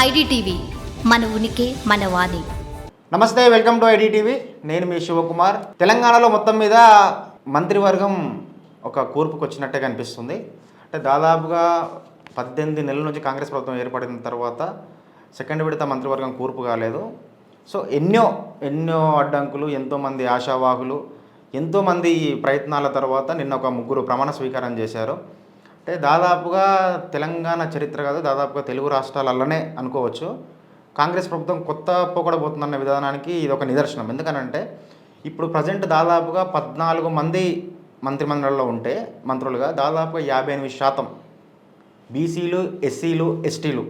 IDTV మన ఉనికి మన వాణి. నమస్తే వెల్కమ్ టు ఐడిటీవీ. నేను మీ శివకుమార్. తెలంగాణలో మొత్తం మీద మంత్రివర్గం ఒక కూర్పుకు వచ్చినట్టే కనిపిస్తుంది. అంటే దాదాపుగా పద్దెనిమిది నెలల నుంచి కాంగ్రెస్ ప్రభుత్వం ఏర్పడిన తర్వాత సెకండ్ విడత మంత్రివర్గం కూర్పు కాలేదు. సో ఎన్నో ఎన్నో అడ్డంకులు ఎంతోమంది ఆశావాహులు ఎంతోమంది ప్రయత్నాల తర్వాత నిన్న ఒక ముగ్గురు ప్రమాణ స్వీకారం చేశారు. అంటే దాదాపుగా తెలంగాణ చరిత్ర కాదు దాదాపుగా తెలుగు రాష్ట్రాలలోనే అనుకోవచ్చు. కాంగ్రెస్ ప్రభుత్వం కొత్త పోకడబోతుందన్న విధానానికి ఇది ఒక నిదర్శనం. ఎందుకనంటే ఇప్పుడు ప్రజెంట్ దాదాపుగా పద్నాలుగు మంది మంత్రిమండలిలో ఉంటే మంత్రులుగా దాదాపుగా యాభై ఎనిమిది శాతం బీసీలు ఎస్సీలు ఎస్టీలు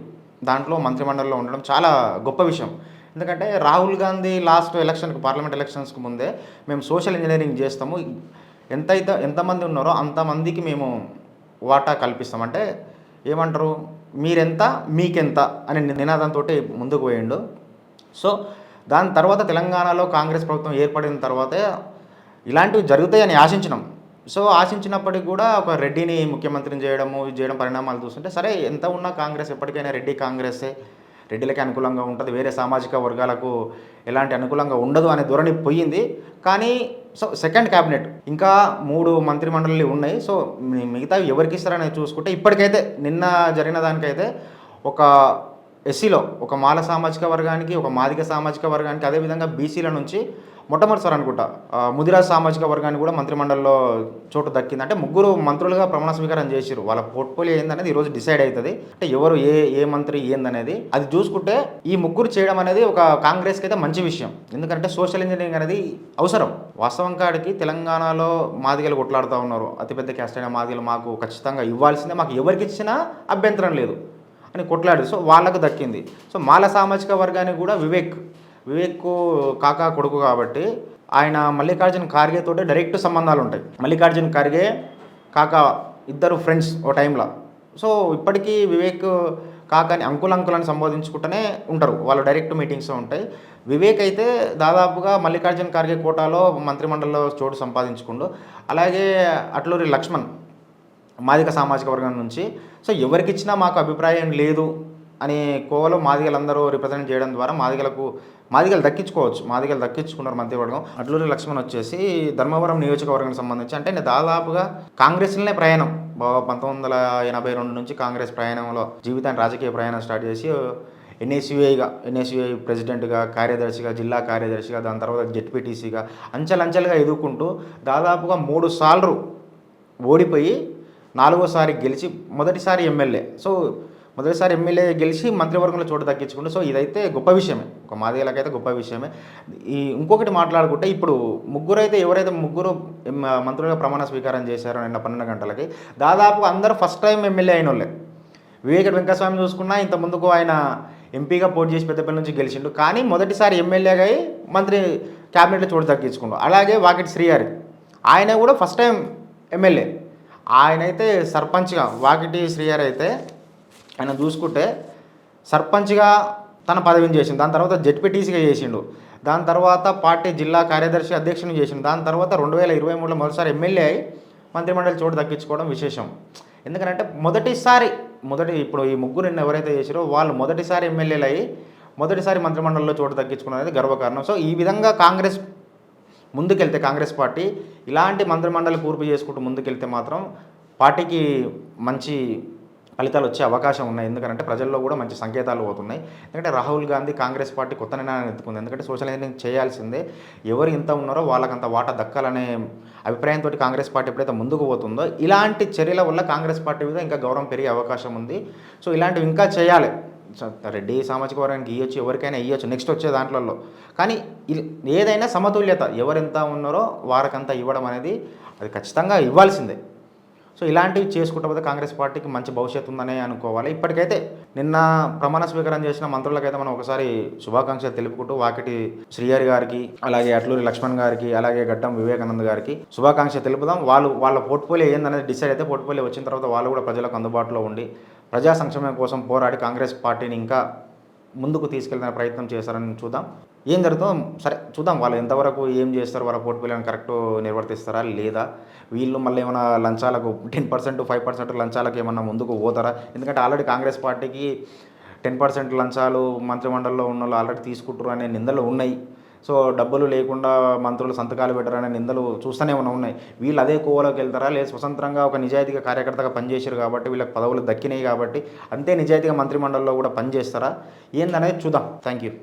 దాంట్లో మంత్రిమండలిలో ఉండడం చాలా గొప్ప విషయం. ఎందుకంటే రాహుల్ గాంధీ లాస్ట్ ఎలక్షన్కి పార్లమెంట్ ఎలక్షన్స్కి ముందే మేము సోషల్ ఇంజనీరింగ్ చేస్తాము. ఎంతైతే ఎంతమంది ఉన్నారో అంతమందికి మేము వాటా కల్పిస్తామంటే ఏమంటారు? మీరెంత మీకెంత అనే నినాదంతో ముందుకు పోయిండు. సో దాని తర్వాత తెలంగాణలో కాంగ్రెస్ ప్రభుత్వం ఏర్పడిన తర్వాతే ఇలాంటివి జరుగుతాయని ఆశించినాం. సో ఆశించినప్పటికీ కూడా ఒక రెడ్డిని ముఖ్యమంత్రిని చేయడము చేయడం పరిణామాలు చూస్తుంటే సరే ఎంత ఉన్నా కాంగ్రెస్ ఎప్పటికైనా రెడ్డి కాంగ్రెసే. రెడ్డిలకి అనుకూలంగా ఉంటుంది. వేరే సామాజిక వర్గాలకు ఎలాంటి అనుకూలంగా ఉండదు అనే ధోరణి పోయింది. కానీ సో సెకండ్ క్యాబినెట్ ఇంకా మూడు మంత్రిమండలి ఉన్నాయి. సో మిగతా మిగతావి ఎవరికి ఇస్తారనేది చూసుకుంటే ఇప్పటికైతే నిన్న జరిగిన దానికైతే ఒక ఎస్సీలో ఒక మాల సామాజిక వర్గానికి ఒక మాదిక సామాజిక వర్గానికి అదేవిధంగా బీసీల నుంచి మొట్టమొదటిసారి అనుకుంటా ముదిరాజ్ సామాజిక వర్గానికి కూడా మంత్రిమండలిలో చోటు దక్కింది. అంటే ముగ్గురు మంత్రులుగా ప్రమాణ స్వీకారం చేశారు వాళ్ళ పోర్ట్ఫోలియో ఏందనేది ఈరోజు డిసైడ్ అవుతుంది. అంటే ఎవరు ఏ ఏ మంత్రి ఏందనేది అది చూసుకుంటే ఈ ముగ్గురు చేయడం అనేది ఒక కాంగ్రెస్కి అయితే మంచి విషయం. ఎందుకంటే సోషల్ ఇంజనీరింగ్ అనేది అవసరం. వాస్తవం కాడికి తెలంగాణలో మాదిగలు కొట్లాడుతూ ఉన్నారు. అతిపెద్ద క్యాస్ట్ అయిన మాదిగలు మాకు ఖచ్చితంగా ఇవ్వాల్సిందే. మాకు ఎవరికి ఇచ్చినా అభ్యంతరం లేదు. అని కొట్లాడు సో వాళ్ళకు దక్కింది. సో మాల సామాజిక వర్గానికి కూడా వివేక్ వివేక్ కాకా కొడుకు కాబట్టి ఆయన మల్లికార్జున ఖార్గేతో తోటి డైరెక్ట్ సంబంధాలు ఉంటాయి. మల్లికార్జున ఖార్గే కాకా ఇద్దరు ఫ్రెండ్స్ ఓ టైంలో సో ఇప్పటికీ వివేక్ కాకాని అంకుల్ అంకులని అని సంబోధించుకుంటూనే ఉంటారు. వాళ్ళు డైరెక్ట్ మీటింగ్స్ ఉంటాయి. వివేక్ అయితే దాదాపుగా మల్లికార్జున ఖార్గే కోటాలో మంత్రిమండలిలో చోటు సంపాదించుకుండు. అలాగే అట్లూరి లక్ష్మణ్ మాదిక సామాజిక వర్గం నుంచి. సో ఎవరికి ఇచ్చినా మాకు అభిప్రాయం లేదు అనే కోవలో మాదిగలందరూ రిప్రజెంట్ చేయడం ద్వారా మాదిగలకు మాదిగలు దక్కించుకోవచ్చు. మాదిగలు దక్కించుకున్నారు మంత్రివర్గం అడ్లూరి లక్ష్మణ్ వచ్చేసి ధర్మవరం నియోజకవర్గానికి సంబంధించి అంటే నేను దాదాపుగా కాంగ్రెస్లోనే ప్రయాణం. పంతొమ్మిది వందల ఎనభై రెండు నుంచి కాంగ్రెస్ ప్రయాణంలో జీవితాన్ని రాజకీయ ప్రయాణం స్టార్ట్ చేసి ఎన్ఏసీఐగా ఎన్ఏసీఐ ప్రెసిడెంట్గా కార్యదర్శిగా జిల్లా కార్యదర్శిగా దాని తర్వాత జెడ్పీటీసీగా అంచెలంచెలుగా ఎదుర్కొంటూ దాదాపుగా మూడు సార్లు ఓడిపోయి నాలుగోసారి గెలిచి మొదటిసారి ఎమ్మెల్యే. సో మొదటిసారి ఎమ్మెల్యే గెలిచి మంత్రివర్గంలో చోటు దక్కించుకుంటూ సో ఇదైతే గొప్ప విషయమే. ఒక మాదిగలకైతే గొప్ప విషయమే. ఈ ఇంకొకటి మాట్లాడుకుంటే ఇప్పుడు ముగ్గురు అయితే ఎవరైతే ముగ్గురు మంత్రులుగా ప్రమాణ స్వీకారం చేశారో నిన్న పన్నెండు గంటలకి దాదాపు అందరూ ఫస్ట్ టైం ఎమ్మెల్యే అయిన వాళ్ళే వివేక వెంకటస్వామి చూసుకున్నా ఇంత ముందుకు ఆయన ఎంపీగా పోటీ చేసి పెద్దపల్లి నుంచి గెలిచిండు. కానీ మొదటిసారి ఎమ్మెల్యేగా అయి మంత్రి క్యాబినెట్లో చోటు దక్కించుకుండు అలాగే వాకిటి శ్రీహరి. ఆయన కూడా ఫస్ట్ టైం ఎమ్మెల్యే. ఆయన అయితే సర్పంచ్గా వాకిటి శ్రీహరి అయితే ఆయన చూసుకుంటే సర్పంచ్గా తన పదవిని చేసిండు. దాని తర్వాత జెడ్పీటీసీగా చేసిండు. దాని తర్వాత పార్టీ జిల్లా కార్యదర్శి అధ్యక్షుని చేసిండు. దాని తర్వాత రెండు వేల ఇరవై మూడులో మొదటిసారి ఎమ్మెల్యే అయి మంత్రిమండలి చోటు దక్కించుకోవడం విశేషం. ఎందుకంటే మొదటిసారి మొదటి ఇప్పుడు ఈ ముగ్గురు నిన్న ఎవరైతే చేసారో వాళ్ళు మొదటిసారి ఎమ్మెల్యేలు అయ్యి మొదటిసారి మంత్రిమండలిలో చోటు దక్కించుకున్నది గర్వకారణం. సో ఈ విధంగా కాంగ్రెస్ ముందుకెళ్తే కాంగ్రెస్ పార్టీ ఇలాంటి మంత్రిమండలి కూర్పు చేసుకుంటూ ముందుకెళ్తే మాత్రం పార్టీకి మంచి ఫలితాలు వచ్చే అవకాశం ఉన్నాయి. ఎందుకంటే ప్రజల్లో కూడా మంచి సంకేతాలు పోతున్నాయి. ఎందుకంటే రాహుల్ గాంధీ కాంగ్రెస్ పార్టీ కొత్త నిర్ణయాన్ని ఎత్తుకుంది. ఎందుకంటే సోషల్ ఇంజనీరింగ్ చేయాల్సిందే ఎవరు ఇంత ఉన్నారో వాళ్ళకంత వాటా దక్కాలనే అభిప్రాయంతో కాంగ్రెస్ పార్టీ ఎప్పుడైతే ముందుకు పోతుందో ఇలాంటి చర్యల వల్ల కాంగ్రెస్ పార్టీ మీద ఇంకా గౌరవం పెరిగే అవకాశం ఉంది. సో ఇలాంటివి ఇంకా చేయాలి. రెడ్డి సామాజిక వర్గానికి ఇవ్వచ్చు ఎవరికైనా ఇవ్వచ్చు నెక్స్ట్ వచ్చే దాంట్లలో కానీ ఏదైనా సమతుల్యత ఎవరెంత ఉన్నారో వారికంతా ఇవ్వడం అనేది అది ఖచ్చితంగా ఇవ్వాల్సిందే. సో ఇలాంటివి చేసుకుంటే కాంగ్రెస్ పార్టీకి మంచి భవిష్యత్తు ఉందనే అనుకోవాలి. ఇప్పటికైతే నిన్న ప్రమాణ స్వీకారం చేసిన మంత్రులకైతే మనం ఒకసారి శుభాకాంక్షలు తెలుపుకుంటూ వాకిటి శ్రీహరి గారికి అలాగే అట్లూరి లక్ష్మణ్ గారికి అలాగే గడ్డం వివేకానంద్ గారికి శుభాకాంక్ష తెలుపుదాం. వాళ్ళు వాళ్ళ పోర్ట్ఫోలియో ఏందనేది డిసైడ్ అయితే పోర్ట్ఫోలియో వచ్చిన తర్వాత వాళ్ళు కూడా ప్రజలకు అందుబాటులో ఉండి ప్రజా సంక్షేమం కోసం పోరాడి కాంగ్రెస్ పార్టీని ఇంకా ముందుకు తీసుకెళ్ళిన ప్రయత్నం చేస్తారని చూద్దాం. ఏం జరుగుతుందో సరే చూద్దాం. వాళ్ళు ఎంతవరకు ఏం చేస్తారు వాళ్ళ పోర్ట్ఫోలియోని కరెక్ట్ నిర్వర్తిస్తారా లేదా? వీళ్ళు మళ్ళీ ఏమైనా లంచాలకు టెన్ పర్సెంట్ ఫైవ్ పర్సెంట్ లంచాలకు ఏమన్నా ముందుకు పోతారా? ఎందుకంటే ఆల్రెడీ కాంగ్రెస్ పార్టీకి టెన్ పర్సెంట్ లంచాలు మంత్రిమండలిలో ఉన్న వాళ్ళు ఆల్రెడీ తీసుకుంటారు అనే నిందలు ఉన్నాయి. సో డబ్బులు లేకుండా మంత్రులు సంతకాలు పెట్టారనే నిందలు చూస్తూనే ఉన్న ఉన్నాయి. వీళ్ళు అదే కోవలోకి వెళ్తారా? లేదా స్వతంత్రంగా ఒక నిజాయితీగా కార్యకర్తగా పనిచేశారు కాబట్టి వీళ్ళకి పదవులు దక్కినాయి కాబట్టి అంతే నిజాయితీగా మంత్రిమండలిలో కూడా పనిచేస్తారా? ఏందనేది చూద్దాం. Thank you